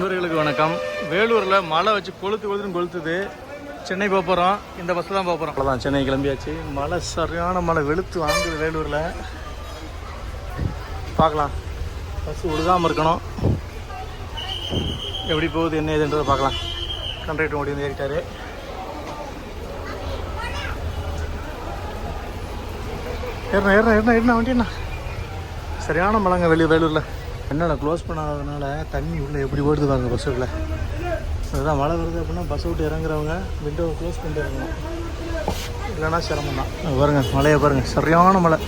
நண்பர்களுக்கு வணக்கம். வேலூரில் மழை வச்சு கொளுத்து கொளுத்துன்னு கொளுத்துது. சென்னை போக போகிறோம் இந்த பஸ்ஸில் தான் போக போகிறோம் அவ்வளோதான் சென்னை கிளம்பியாச்சு. மழை சரியான மழை வெளுத்து வாங்குது வேலூரில். பார்க்கலாம். பஸ் விழுகாமல் இருக்கணும். எப்படி போகுது என்ன ஏதுன்றதை பார்க்கலாம். கண்டக்டர் ஓடி வந்து ஏறிட்டாரு. ஏறினா ஏறினா ஏறினா ஏறினா வண்டி என்ன சரியான மழைங்க வெளியே வேலூரில். என்னடா க்ளோஸ் பண்ணாததுனால தண்ணி உள்ளே எப்படி ஓடுது பாருங்க பஸ்ஸுக்குள்ள அதுதான் மழை வருது அப்படின்னா பஸ்ஸை விட்டு இறங்குறவங்க விண்டோவை க்ளோஸ் பண்ணிட்டு இறங்கணும் இல்லைன்னா சிரமம் தான். பாருங்கள் பாருங்க மழையை பாருங்கள் சரியான மழை.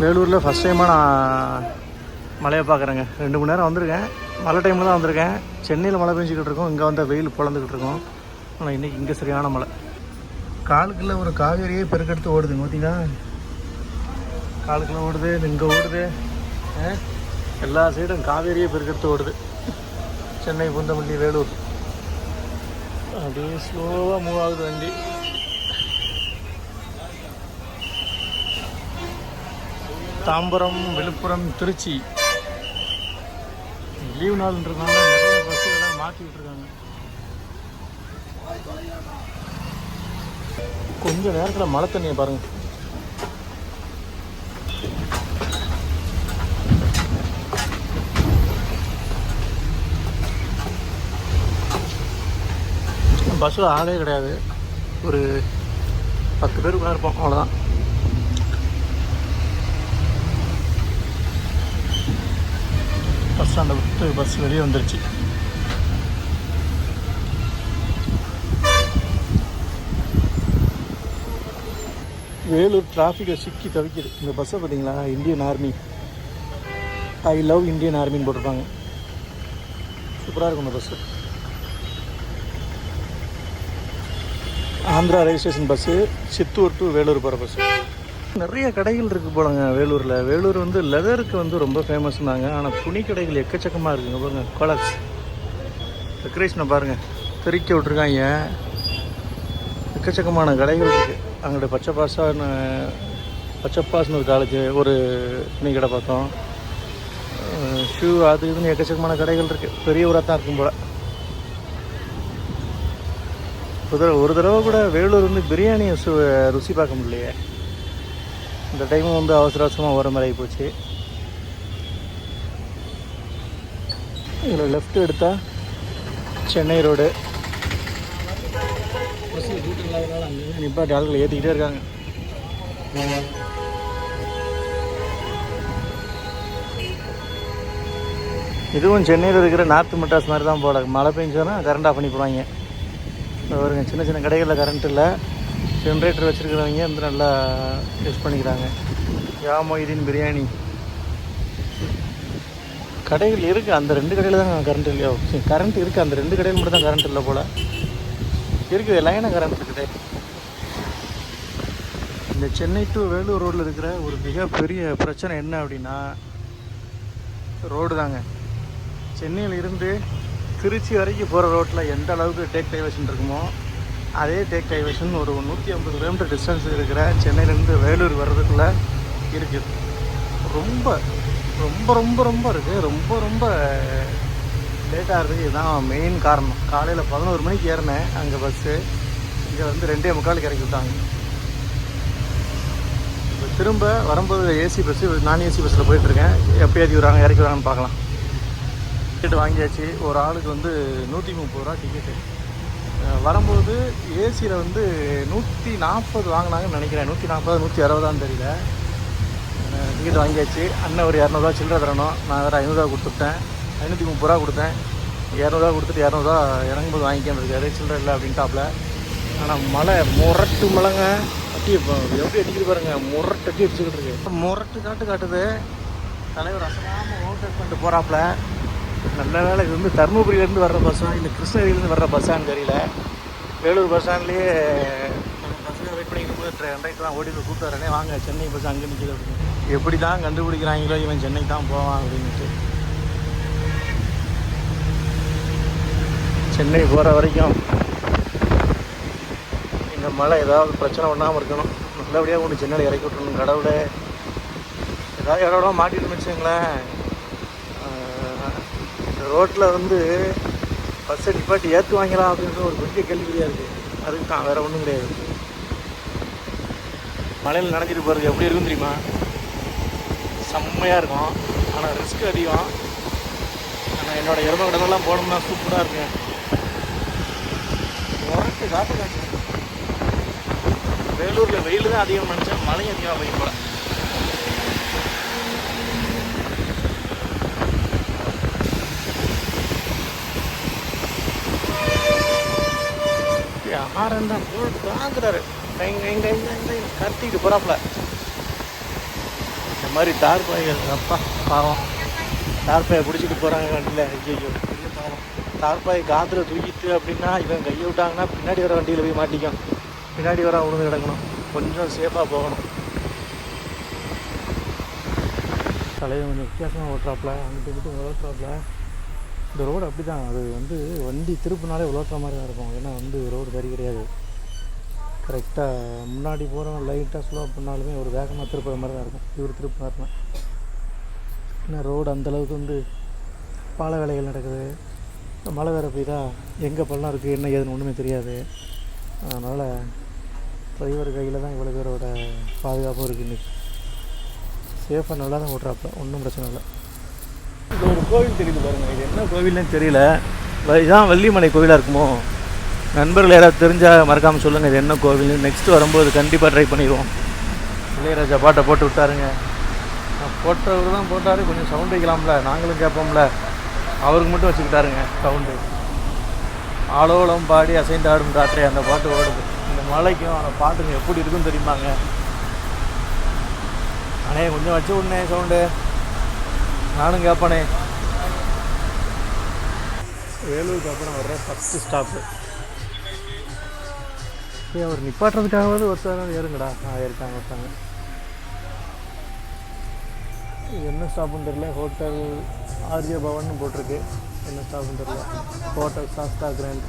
வேலூரில் ஃபஸ்ட் டைமாக நான் மழையை பார்க்குறேங்க. ரெண்டு மணி நேரம் வந்திருக்கேன். மழை டைமில் தான் வந்திருக்கேன். சென்னையில் மழை பெஞ்சிக்கிட்டு இருக்கோம். இங்கே வந்தால் வெயில் பிளந்துக்கிட்டு இருக்கோம். ஆனால் இன்றைக்கி இங்கே சரியான மழை. காலுக்குள்ள ஒரு காவேரியே பெருக்கெடுத்து ஓடுதுங்க பார்த்தீங்களா காலுக்குள்ள ஓடுது இங்கே ஓடுது. ஆ? எல்லா சைடும் காவேரியே பெருக்கெடுத்து ஓடுது. சென்னை பூந்தமல்லி வேலூர். அப்படியே ஸ்லோவாக மூவ் ஆகுது வண்டி. தாம்பரம் விழுப்புரம் திருச்சி. லீவ் நாள்ன்றதுனால நிறைய பஸ்ஸுகளை மாற்றி விட்டுருக்காங்க. கொஞ்சம் நேரத்தில் மழை தண்ணியை பாருங்கள் பஸ்ஸில் ஆளே கிடையாது. ஒரு பத்து பேர் பேருக்குள்ள இருப்போம். அவ்வளோதான் பஸ் ஸ்டாண்டை விட்டு பஸ் வெளியே வந்துருச்சு. வேலூர் டிராஃபிக்கை சிக்கி தவிக்குது. இந்த பஸ்ஸை பார்த்தீங்களா? Indian army I love Indian ஆர்மின்னு போட்டிருப்பாங்க. சூப்பராக இருக்கும் இந்த bus Andhra railway station bus Chittoor to Vellore போகிற பஸ்ஸு. நிறைய கடைகள் இருக்குது போலங்க வேலூரில். வேலூர் வந்து லெதருக்கு வந்து ரொம்ப ஃபேமஸ்னாங்க ஆனால் துணி கடைகள் எக்கச்சக்கமாக இருக்குங்க பாருங்கள் கலர்ஸ் டெக்கரேஷனை பாருங்கள் தெறிக்க விட்ருக்காங்க எக்கச்சக்கமான கடைகள் இருக்குது அங்கிட்ட பச்சை பாசான்னு பச்சப்பாஸ்னு ஒரு காலேஜ் ஒரு துணி கடை பார்த்தோம் ஷூ அது இதுன்னு எக்கச்சக்கமான கடைகள் இருக்குது பெரிய ஊராக தான் இருக்கும் போல். ஒரு தடவை ஒரு தடவை கூட வேலூர் வந்து பிரியாணியை சு ருசி பார்க்க முடியலையே. இந்த டைம் வந்து அவசர அவசரமாக வர மாதிரி போச்சு. இதில் லெஃப்ட் எடுத்தால் சென்னை ரோடு நிப்பாட்டி ஆட்களை ஏற்றிக்கிட்டே இருக்காங்க. இதுவும் சென்னையில் இருக்கிற நார்த் மெட்ராஸ் மாதிரி தான் போல. மழை பெஞ்சோன்னா கரண்ட் ஆஃப் பண்ணி போடுவாங்க வருங்க சின்ன சின்ன கடைகளில் கரண்ட் இல்லை. ஜென்ரேட்டர் வச்சுருக்கிறவங்க வந்து நல்லா யூஸ் பண்ணிக்கிறாங்க. யா மொய்தீன் பிரியாணி கடைகள் இருக்குது அந்த ரெண்டு கடையில் தான் கரண்ட் இல்லையோ? சரி கரண்ட் இருக்குது அந்த ரெண்டு கடையில் மட்டும் தான் கரண்ட் இல்லை போல். இருக்குது. லைனாக கரண்ட் இருக்குது? இந்த சென்னை டு வேலூர் ரோட்டில் இருக்கிற ஒரு மிகப்பெரிய பிரச்சனை என்ன அப்படின்னா ரோடு தாங்க. சென்னையில் இருந்து திருச்சி வரைக்கும் போகிற ரோட்டில் எந்த அளவுக்கு டேக் டைவர்ஷன் இருக்குமோ அதே டேக் டைவர்ஷன் ஒரு நூற்றி ஐம்பது கிலோமீட்டர் டிஸ்டன்ஸ் இருக்கிற சென்னையிலேருந்து வேலூர் வர்றதுக்குள்ளே இருக்குது ரொம்ப ரொம்ப ரொம்ப ரொம்ப இருக்குது ரொம்ப ரொம்ப லேட்டாக இருக்குது இதுதான் மெயின் காரணம். காலையில் பதினோரு மணிக்கு ஏறினேன். அங்கே பஸ்ஸு இங்கே வந்து ரெண்டே முக்காலுக்கு இறக்கி விட்டாங்க. இப்போ திரும்ப வரும்போது ஏசி பஸ்ஸு நான் ஏசி பஸ்ஸில் போயிட்டுருக்கேன் எப்போ ஏற்றி விடுறாங்க இறக்கி விடுறாங்கன்னு பார்க்கலாம். டிக்கெட் வாங்கியாச்சு. ஒரு ஆளுக்கு வந்து நூற்றி முப்பது ரூபா டிக்கெட்டு வரும்போது ஏசியில் வந்து நூற்றி நாற்பது வாங்கினாங்கன்னு நினைக்கிறேன். நூற்றி நாற்பது நூற்றி அறுபதான்னு தெரியல. டிக்கெட் வாங்கியாச்சு. அண்ணன் ஒரு இரநூறுவா சில்லற தரணும். நான் வேறு ஐநூறுரூவா கொடுத்துட்டேன். ஐநூற்றி முப்பது ரூபா கொடுத்தேன். இரநூறுவா கொடுத்துட்டு இரநூறுவா இறங்கும்போது வாங்கிக்காம இருக்காரு. சில்லற இல்லை அப்படின்ட்டாப்ல. ஆனால் மழை முரட்டு மழைங்க. அட்டி எப்படி அடிக்கிட்டு பாருங்க. முரட்டு அட்டி அடிச்சுக்கிட்டு இருக்கு. முரட்டு காட்டு காட்டுது. தலைவர் அசமாமல் ஓவர்டேக் பண்ணிட்டு போகிறாப்புல நல்ல வேலை இது வந்து தருமபுரியிலேருந்து வர்ற பஸ்ஸா இல்லை கிருஷ்ணகிரியிலேருந்து வர்ற பஸ்ஸான்னு தெரியல. வேலூர் பஸ் ஸ்டாண்ட்லேயே பஸ்ஸுக்கு வெயிட் பண்ணிக்கும் கண்டக்டர் தான் ஓடி போய் வாங்க சென்னை பஸ் அங்கே நிற்கிது அப்படின்னு. எப்படி தான் கண்டுபிடிக்கிறாங்களோ இவன் சென்னைக்கு தான் போவான் அப்படின்ட்டு சென்னை போகிற வரைக்கும் இந்த மழை ஏதாவது பிரச்சனை பண்ணாமல் இருக்கணும். நல்லபடியாக கொண்டு சென்னையில் இறக்கி விட்ருணும் கடவுளே. ஏதாவது இடோட மாட்டிட்டு வச்சுங்களேன் ரோட்டில் வந்து பஸ்ஸை நிப்பாட்டி ஏற்றுவாங்களா அப்படின்ற ஒரு பெரிய கேள்விக்குறியாக இருக்குது அதுக்கு தான் வேறு ஒன்றும் கிடையாது. மலையில் நடந்துட்டு போகிறது எப்படி இருக்கும் தெரியுமா? செம்மையாக இருக்கும். ஆனால் ரிஸ்க் அதிகம். ஆனால் என்னோட இறந்த கடமெல்லாம் போனோம்னா சூப்பராக இருக்கேன் உரட்டு காட்டு காட்சி வேலூரில் வெயில் தான் அதிகம் நினச்சேன். மழையும் அதிகமாக போய் போல ஆரன் தான் தாங்குறாரு. கத்திட்டு போகிறாப்புல இந்த மாதிரி தார்பாய்கள் அப்பா பாவம். தார்பாயை பிடிச்சிட்டு போகிறாங்க வண்டியில். ஐயோ பெரிய பாவம். தார்பாய் காற்றுல தூக்கிட்டு அப்படின்னா இவன் கையை விட்டாங்கன்னா பின்னாடி வர வண்டியில் போய் மாட்டிக்கும். பின்னாடி வர உழுந்து கிடக்கணும். கொஞ்சம் சேஃபாக போகணும். தலைவர் கொஞ்சம் வித்தியாசமாக ஓட்டுறாப்புல. அங்கிட்டு இங்கிட்டு ஓட்டுறாப்புல இந்த ரோடு அப்படி தான் அது வந்து வண்டி திருப்பினாலே உலோட்டுற மாதிரி தான் இருக்கும். ஏன்னா வந்து ரோடு சரி கிடையாது. கரெக்டாக முன்னாடி போகிறோம் லைட்டாக ஸ்லோ பண்ணாலுமே ஒரு வேகமாக திருப்புற மாதிரி தான் இருக்கும். இவர் திருப்பினார்னா ஏன்னா ரோடு அந்தளவுக்கு வந்து பால வேலைகள் நடக்குது. மழை வேறு பெய்தா எங்கே பள்ளம் இருக்குது என்ன ஏதுன்னு ஒன்றுமே தெரியாது. அதனால் டிரைவர் கையில் தான் இவ்வளோ பேரோட பாதுகாப்பும் இருக்குது இன்றைக்கி சேஃபாக நல்லா தான் ஓட்டுறாப்புல. ஒன்றும் பிரச்சனை இல்லை. இது ஒரு கோவில் தெரியுது பாருங்க. இது என்ன கோவில்னு தெரியல. இதுதான் வள்ளிமலை கோவிலாக இருக்குமோ? நண்பர்கள் யாராவது தெரிஞ்சால் மறக்காமல் சொல்லுங்கள் இது என்ன கோவில் நெக்ஸ்ட் வரும்போது கண்டிப்பாக ட்ரை பண்ணிடுவோம். இளையராஜா பாட்டை போட்டு விட்டாருங்க. போட்டவர் தான் போட்டார் கொஞ்சம் சவுண்ட் வைக்கலாம்ல. நாங்களும் கேட்போம்ல. அவருக்கு மட்டும் வச்சுக்கிட்டாருங்க சவுண்டு ஆலோலம் பாடி அசைந்து ஆடும் ராத்திரி அந்த பாட்டு ஓடுது. இந்த மலைக்கும் அந்த பாட்டுங்க எப்படி இருக்குன்னு தெரியுமாங்க? அண்ணே கொஞ்சம் வச்சு விட்னே சவுண்டு நானும் கேட்பனே. வேலூருக்கு அப்புறம் வர்ற ஃபஸ்ட்டு ஸ்டாப்பு ஏய் அவர் நிப்பாட்டுறதுக்காகவாவது ஒருத்தர் ஏறுங்கடா. ஆ ஏறிட்டாங்க ஒருத்தாங்க. என்ன ஸ்டாப்புன்னு தெரியல. ஹோட்டல் ஆர்ய பவன் போட்டிருக்கு. என்ன ஸ்டாப்புன்னு தெரியல. ஹோட்டல் சாஸ்தா கிராண்ட்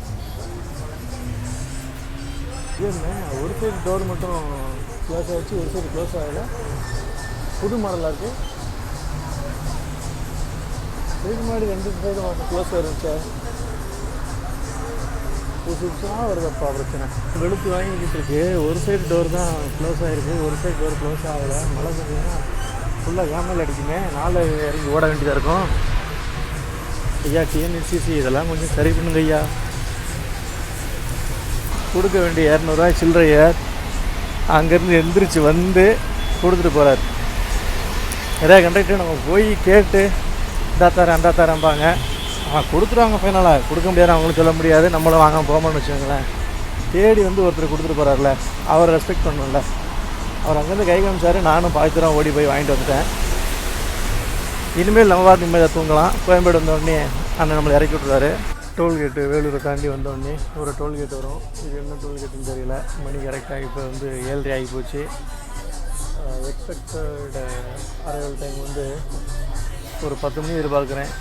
என்ன? ஒரு சைடு டோர் மட்டும் க்ளோஸ் ஆகிடுச்சு ஒரு சைடு க்ளோஸ் ஆகலை. புது மாடலாக இருக்குது இதுக்கு முன்னாடி ரெண்டு சைடும் க்ளோஸ் இருந்துச்சா? புதுசு புதுசாக வருதப்பா பிரச்சனை. வெளுத்து வாங்கிக்கிட்டு இருக்கு ஒரு சைடு டோர் தான் க்ளோஸ் ஆகிருக்கு ஒரு சைடு டோர் க்ளோஸ் ஆகலை. மழை பெஞ்சதுன்னா ஃபுல்லாக கேமல் அடிக்குமே. நாலு இறங்கி ஓட வேண்டியதாக இருக்கும். ஐயா டிஎன்எஸ்சிசி இதெல்லாம் கொஞ்சம் சரி பண்ணுங்க ஐயா. கொடுக்க வேண்டிய இரநூறுவா சில்லறைய அங்கேருந்து எந்திரிச்சு வந்து கொடுத்துட்டு போகிறார் நிறையா கண்டக்டர் நம்ம போய் கேட்டு இந்தா தரேன் அந்த தரேன்பாங்க. அவன் கொடுத்துருவாங்க ஃபைனலாக கொடுக்க முடியாது அவங்களும் சொல்ல முடியாது. நம்மளும் வாங்க போமான்னு வச்சுக்கோங்களேன். தேடி வந்து ஒருத்தர் கொடுத்துட்டு போகிறார்ல அவரை ரெஸ்பெக்ட் பண்ணணும்ல. அவர் அங்கேருந்து கை காமிச்சார் நானும் பாய்த்துறோம் ஓடி போய் வாங்கிட்டு வந்துட்டேன். இனிமேல் நம்ம வாரம் நிம்மதியாக தூங்கலாம். கோயம்பேடு வந்தோடனே அண்ணன் நம்மளை இறக்கி விட்ருவாரு டோல்கேட்டு வேலூரை தாண்டி வந்தோடனே ஒரு டோல்கேட் வரும். இது என்ன டோல்கேட்டுன்னு தெரியல. மணி கரெக்டாக இப்போ வந்து ஏழரை ஆகி போச்சு. எக்ஸ்பெக்டட் அரைவல் டைம் வந்து ஒரு பத்து மணி எதிர்பார்க்குறேன்.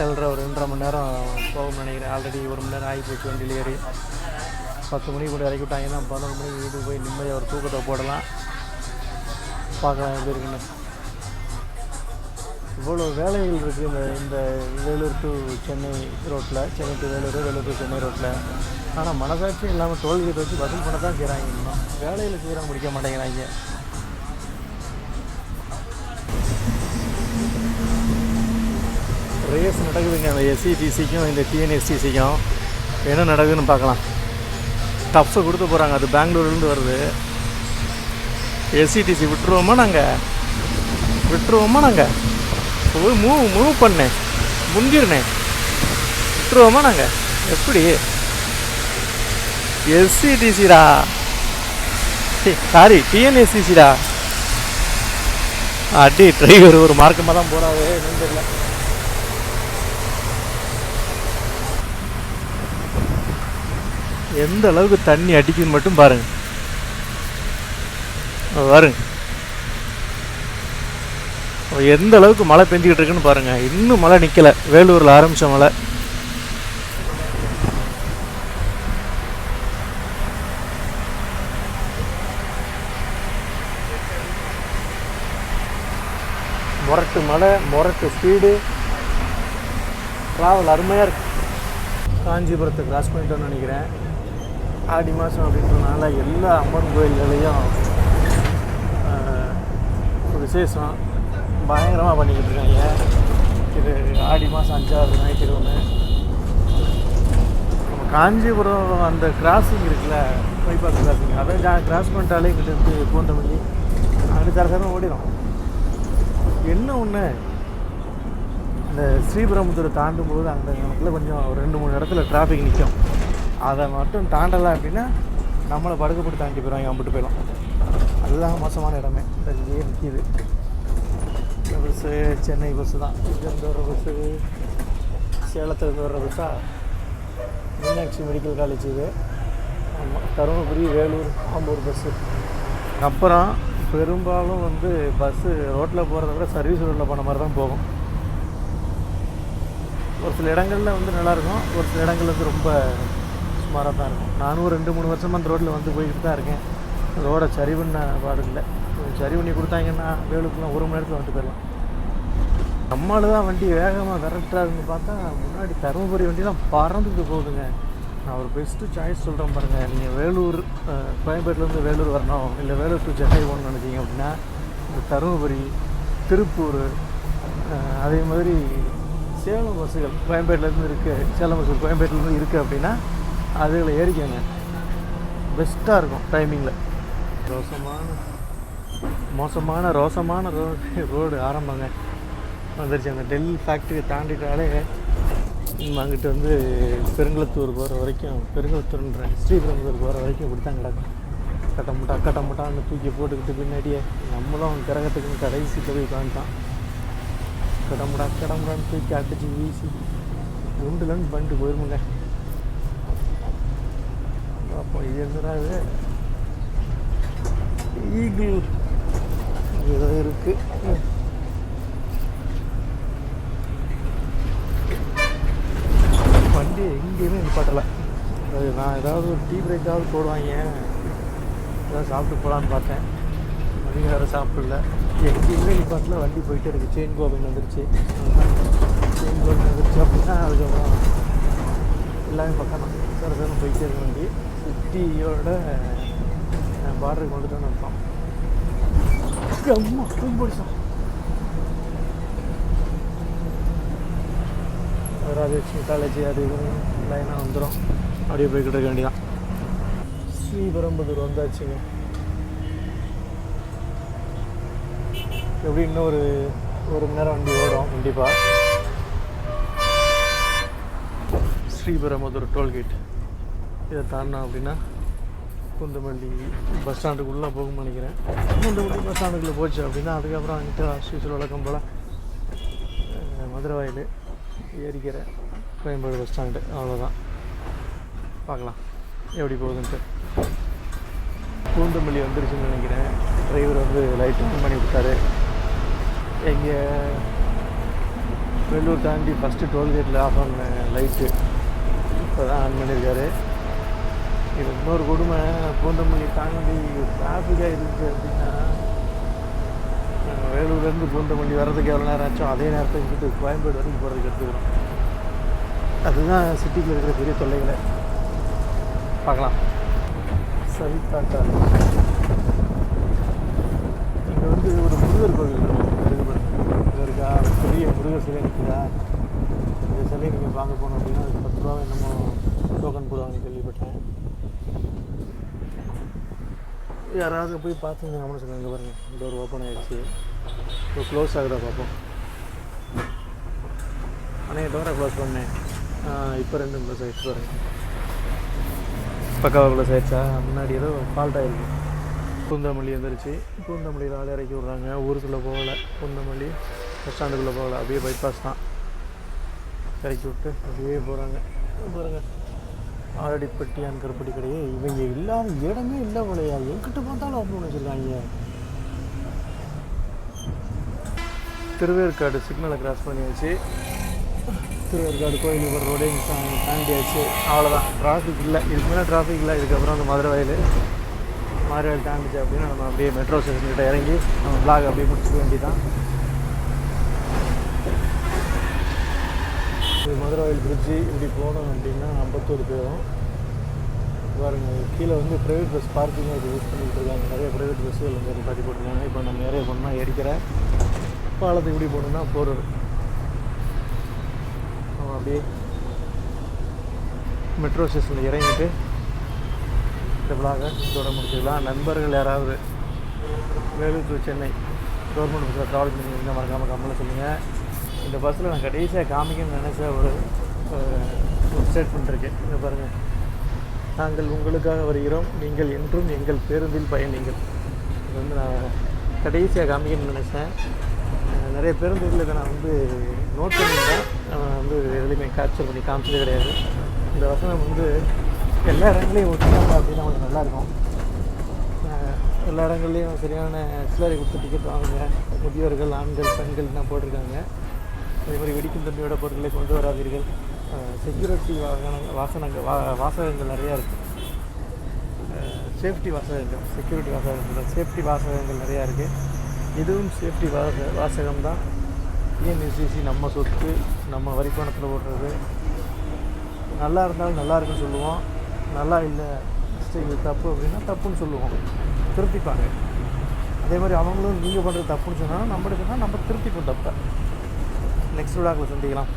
ஏழரை ஒரு ரெண்டரை மணி நேரம் போகும்னு நினைக்கிறேன். ஆல்ரெடி ஒரு மணி நேரம் ஆகி போச்சு வண்டியில் ஏறி பத்து மணிக்கு கூட இறக்கி விட்டாங்கன்னா பதினொரு மணிக்கு வீட்டுக்கு போய் நிம்மதியாக ஒரு தூக்கத்தை போடலாம். பார்க்கலாம் எப்படி இருக்குன்னு. இவ்வளோ வேலைகள் இருக்குது இந்த இந்த வேலூர் டு சென்னை ரோட்டில் சென்னை டு வேலூர் வேலூர் டு சென்னை ரோட்டில் ஆனால் மனசாட்சி இல்லாமல் டோல்கேட் வச்சு வசூல் பண்ண தான் செய்கிறாங்க இன்னும். வேலையில் செய்கிறாங்க முடிக்க மாட்டேங்கிறாங்க. ரேஸ் நடக்குதுங்க. அந்த எஸ்சிடிசிக்கும் இந்த டிஎன்எஸ்டிசிக்கும் என்ன நடக்குதுன்னு பார்க்கலாம். டஃப்ஸை கொடுத்து போகிறாங்க அது பெங்களூர்லேருந்து வருது. எஸ்சிடிசி விட்டுருவோமா நாங்கள் விட்டுருவோமா நாங்கள் போய் மூவ் மூவ் பண்ணேன் முந்திருனேன் விட்டுருவோமா நாங்கள் எப்படி? எஸ்சிடிசிடா சாரி டிஎன்எஸ்சிசிடா அடி டிரைவர் ஒரு மார்க்கமாக தான் போகிறாரு என்னன்னு தெரியல. எந்த அளவுக்கு தண்ணி அடிக்குது மட்டும் பாருங்க. பாருங்க. எந்த அளவுக்கு மழை பெஞ்சிக்கிட்டு இருக்குன்னு பாருங்க. இன்னும் மழை நிற்கல வேலூரில் ஆரம்பிச்ச மழை. முரட்டு மழை முரட்டு ஸ்பீடு ட்ராவல் அருமையாக இருக்கு. காஞ்சிபுரத்தை கிராஸ் பண்ணிட்டோன்னு நினைக்கிறேன். ஆடி மாதம் அப்படின்றதுனால எல்லா அம்மன் கோயில்களையும் விசேஷம் பயங்கரமாக பண்ணிக்கிட்டு இருக்காங்க. இது ஆடி மாதம் அஞ்சாவது ஞாயிற்று நம்ம காஞ்சிபுரம் அந்த கிராசிங் இருக்குல்ல பைபாஸ் கிராசிங் அதை கிராஸ் பண்ணிட்டாலே இங்கிட்ட இருந்து பூந்தமல்லி அடுத்த தர ஓடிடும் என்ன ஒன்று இந்த ஸ்ரீபெரும்புத்தூரை தாண்டும் போது அந்த இடத்துல கொஞ்சம் ஒரு ரெண்டு மூணு இடத்துல டிராஃபிக் நிற்கும் அதை மட்டும் தாண்டலை அப்படின்னா நம்மளை படுக்கப்பட்டு தாண்டி போயிடுவாங்க அம்பிட்டு போயிடும் அதுதான் மோசமான இடமே. இந்த இங்கேயே நிற்கிது பஸ்ஸு சென்னை பஸ்ஸு தான். இங்கேருந்து வர பஸ்ஸு சேலத்துலேருந்து வர பஸ்ஸா மீனாட்சி மெடிக்கல் காலேஜ் இது. ஆமாம் தருமபுரி வேலூர் ஆம்பூர் பஸ்ஸு அப்புறம் பெரும்பாலும் வந்து பஸ்ஸு ரோட்டில் போகிறத விட சர்வீஸ் ரோட்டில் போன மாதிரி தான் போகும். ஒரு சில இடங்களில் வந்து நல்லாயிருக்கும் ஒரு சில இடங்கள் வந்து ரொம்ப சுமாராக தான் இருக்கும். நானும் ரெண்டு மூணு வருஷமாக அந்த ரோட்டில் வந்து போய்கிட்டு தான் இருக்கேன். ரோடை சரி பண்ண பாடு இல்லை சரி பண்ணி கொடுத்தாங்கன்னா வேலுக்குலாம் ஒரு மணி நேரத்தில் வந்துட்டு போயிடலாம் நம்மளால தான் வண்டி வேகமாக விரட்டுறாருன்னு பார்த்தா முன்னாடி தருமபுரி வண்டிலாம் பறந்துட்டு போகுதுங்க. நான் ஒரு பெஸ்ட்டு சாய்ஸ் சொல்கிறேன் பாருங்கள் நீங்கள் வேலூர் கோயம்பேட்டிலேருந்து வேலூர் வரணும். இல்லை வேலூர் டு சென்னை போகணும்னு நினைச்சீங்க அப்படின்னா இந்த தருமபுரி திருப்பூர் அதே மாதிரி சேலம் பஸ்ஸுகள் கோயம்பேட்டிலேருந்து இருக்குது சேலம் பஸ் கோயம்பேட்டிலேருந்து இருக்குது அப்படின்னா அதுகளை ஏறிக்கோங்க. பெஸ்ட்டாக இருக்கும் டைமிங்கில் ரோசமான மோசமான ரோசமான ரோடு ரோடு ஆரம்பங்க. வந்துருச்சு. அந்த டெல் ஃபேக்ட்ரியை தாண்டிட்டாலே அங்கிட்டு வந்து பெருங்குளத்தூர் போகிற வரைக்கும் பெருங்குளத்தூர்ன்றேன் ஸ்ரீபெரும்புதூர் போகிற வரைக்கும் இப்படி தான் கிடக்கும். கட்ட முட்டா கட்ட முட்டான்னு தூக்கி போட்டுக்கிட்டு பின்னாடியே நம்மளும் கிரகத்துக்குன்னு கடைசி போய் உட்காந்துட்டான் கடமுடா கடமுடான்னு தூக்கி அடிச்சு வீசி உண்டுலன்னு பண்ணிட்டு போயிருமுங்க. இது என்னடா இது ஈகிள் ஏதோ இருக்கு. வண்டி எங்கேயுமே நிப்பாட்டலை. அது நான் ஏதாவது ஒரு டீ பிரேக்காவது போடுவாங்க. ஏதாவது சாப்பிட்டு போகலான்னு பார்த்தேன். மணி வேறு சாப்பிடல. எங்கேயுமே நிப்பாட்டில். வண்டி போயிட்டே இருக்குது செயின் கோபிங் வந்துருச்சு. செயின் கோபிங் வந்துருச்சு அப்படின்னா அதுக்கப்புறம் எல்லாமே பக்கம் தான் சார் சார் போயிட்டே இருக்க வண்டி. சிட்டியோட பார்டருக்கு வந்துட்டோன்னு அர்த்தம் அம்மா தூங்கிடுச்சா ராஜலட்சுமி காலேஜ் அது லைனாக வந்துடும் அப்படியே போய்கிட்டு இருக்க வேண்டியதான் ஸ்ரீபெரும்புதூர் வந்தாச்சுங்க. எப்படி இன்னும் ஒரு ஒரு மணி நேரம் வண்டி ஓடும் கண்டிப்பாக ஸ்ரீபெரும்புதூர் டோல்கேட் இதை தாண்டினோம் அப்படின்னா குந்தமல்லி பஸ் ஸ்டாண்டுக்குள்ளே போகும்னு நினைக்கிறேன். குந்தமல்லி பஸ் ஸ்டாண்டுக்குள்ளே போச்சு அப்படின்னா அதுக்கப்புறம் அங்கிட்ட ஸ்ரீசல் வழக்கம் போல் மதுரை வாயில் ஏறிக்கிற கோயம்பேடு பஸ் ஸ்டாண்டு அவ்வளோதான் பார்க்கலாம் எப்படி போகுதுன்ட்டு. பூந்தமல்லி வந்துருச்சுன்னு நினைக்கிறேன். டிரைவர் வந்து லைட் ஆன் பண்ணி விட்டாரு எங்கே வெள்ளூர் தாண்டி ஃபஸ்ட்டு டோல்கேட்டில் ஆஃப் பண்ண லைட்டு இப்போ தான் ஆன் பண்ணியிருக்காரு இது இன்னொரு கொடுமை. பூந்தமல்லி தாண்டி டிராஃபிக்காக இருந்துச்சு அப்படின்னா நாங்கள் வேலூர்லேருந்து பூந்தமல்லி வர்றதுக்கு எவ்வளோ நேரம் ஆச்சோ அதே நேரத்தை இங்கிட்டு கோயம்பேடு வரைக்கும் போகிறதுக்கு எடுத்துக்கிறோம். அதுதான் சிட்டிக்கு இருக்கிற பெரிய தொல்லைகளை. பார்க்கலாம். சவிதாக்கா இங்கே வந்து ஒரு முருகர் கோவில் இருக்குது இங்கே இருக்கா? பெரிய முருகர் சிலை இருக்குதா இந்த சிலையை நீங்கள் வாங்க போகணும் அப்படின்னா அதுக்கு பத்து ரூபா என்னமோ டோக்கன் போடுவாங்கன்னு கேள்விப்பட்டேன் யாராவது போய் பார்த்துருந்தாங்கன்னு சொல்லுங்க. இங்கே பாருங்கள் டோர் ஓப்பன் ஆகிடுச்சு இப்போ க்ளோஸ் ஆகுதா பார்ப்போம். அண்ணே டோரை க்ளோஸ் பண்ணேன் இப்போ ரெண்டு க்ளோஸ் ஆகிடுச்சு பாருங்கள் பக்காவாக க்ளோஸ் ஆகிடுச்சா முன்னாடி ஏதோ ஃபால்ட் ஆகிருக்கு பூந்தமல்லி வந்துருச்சு. பூந்தமல்லியில் ஆள் இறக்கி விட்றாங்க. ஊருக்குள்ளே போகலை. பூந்தமல்லி பஸ் ஸ்டாண்டுக்குள்ளே போகலை. அப்படியே பைபாஸ் தான். இறக்கி விட்டு அப்படியே போகிறாங்க பாருங்க. ஆரடிப்பட்டியான் கருப்பட்டி கடையே இவங்க இல்லாத இடமே இல்லை போலையா? எங்கிட்ட பார்த்தாலும் ஓப்பன் வச்சுருக்காங்க திருவேற்காடு சிக்னலை கிராஸ் பண்ணியாச்சு. திருவேற்காடு கோயில் ரோடே தாண்டியாச்சு. அவ்வளோதான் டிராஃபிக் இல்லை. இதுக்கு மேலே டிராஃபிக் இல்லை. இதுக்கப்புறம் அந்த மதுரை வயல். மதுரை வயல் தாண்டிச்சு அப்படின்னா நம்ம அப்படியே மெட்ரோ ஸ்டேஷன் கிட்ட இறங்கி நம்ம பிளாக் அப்படியே முடிச்சுக்க வேண்டியதான் இது மதுரவாயில் பிரிட்ஜு இப்படி போனோம் அப்படின்னா ஐம்பத்தோரு பேரும். பாருங்கள் கீழே வந்து ப்ரைவேட் பஸ் பார்க்கிங் அது யூஸ் பண்ணிகிட்டு இருக்காங்க. நிறைய ப்ரைவேட் பஸ்ஸுகள் வந்து கட்டி போட்டிருக்காங்க. இப்போ நம்ம நிறைய போனோம்னா எடிக்கிற பாலத்துக்கு இப்படி போகணுன்னா போகிறது நம்ம அப்படியே மெட்ரோ ஸ்டேஷனில் இறங்கிட்டு இந்த விழாக இதோட முடிச்சுக்கலாம். நண்பர்கள் யாராவது வேலூர் டு சென்னை கவர்மெண்ட் பஸ்ஸில் ட்ராவல் பண்ணியிருந்தால் மறக்காமல் கம்மலை சொல்லுங்கள் இந்த பஸ்ஸில் நான் கடைசியாக காமிக்கணும்னு நினச்ச ஒரு ஸ்டேட் ஒரு ஸ்டேட்மெண்ட் இருக்குது பாருங்கள் நாங்கள் உங்களுக்காக வருகிறோம். நீங்கள் என்றும் எங்கள் பேருந்தில் பயணிங்கள் இது வந்து நான் கடைசியாக காமிக்கணும்னு நினச்சேன். நிறைய பேருந்துகளில் இதை நான் வந்து நோட் பண்ணியிருந்தேன். நான் வந்து எதுலேயுமே கேப்சர் பண்ணி காமிச்சது கிடையாது. இந்த வசனம் வந்து எல்லா இடங்களையும் ஒட்டினாங்க அப்படின்னா கொஞ்சம் நல்லாயிருக்கும் எல்லா இடங்கள்லையும் சரியான சில்லறை கொடுத்து டிக்கெட் வாங்குங்க. முதியோர்கள் ஆண்கள் பெண்கள்லாம் போட்டிருக்காங்க. அதே மாதிரி வெடிக்கும் தன்மையோட பொருட்களை கொண்டு வராதீர்கள். செக்யூரிட்டி வாகன வாசனங்கள் வா வாசகங்கள் நிறையா இருக்குது சேஃப்டி வாசகங்கள் செக்யூரிட்டி வாசகங்கள் சேஃப்டி வாசகங்கள் நிறையா இருக்குது இதுவும் சேஃப்டி வாச வாசகம் தான். டிஎன்எஸ்சிசி நம்ம சொத்து நம்ம வரிப்பணத்தில் ஓடுறது. நல்லா இருந்தாலும் நல்லா இருக்குன்னு சொல்லுவோம். நல்லா இல்லை மிஸ்டேக் இது தப்பு அப்படின்னா தப்புன்னு சொல்லுவோம். திருத்திப்பாங்க. அதே மாதிரி அவங்களும் நீங்கள் பண்ணுறது தப்புன்னு சொன்னால் நம்மளுக்கு சொன்னால் நம்ம திருத்திப்போம் தப்பை. நெக்ஸ்ட் விழாக்கில் சந்திக்கலாம்.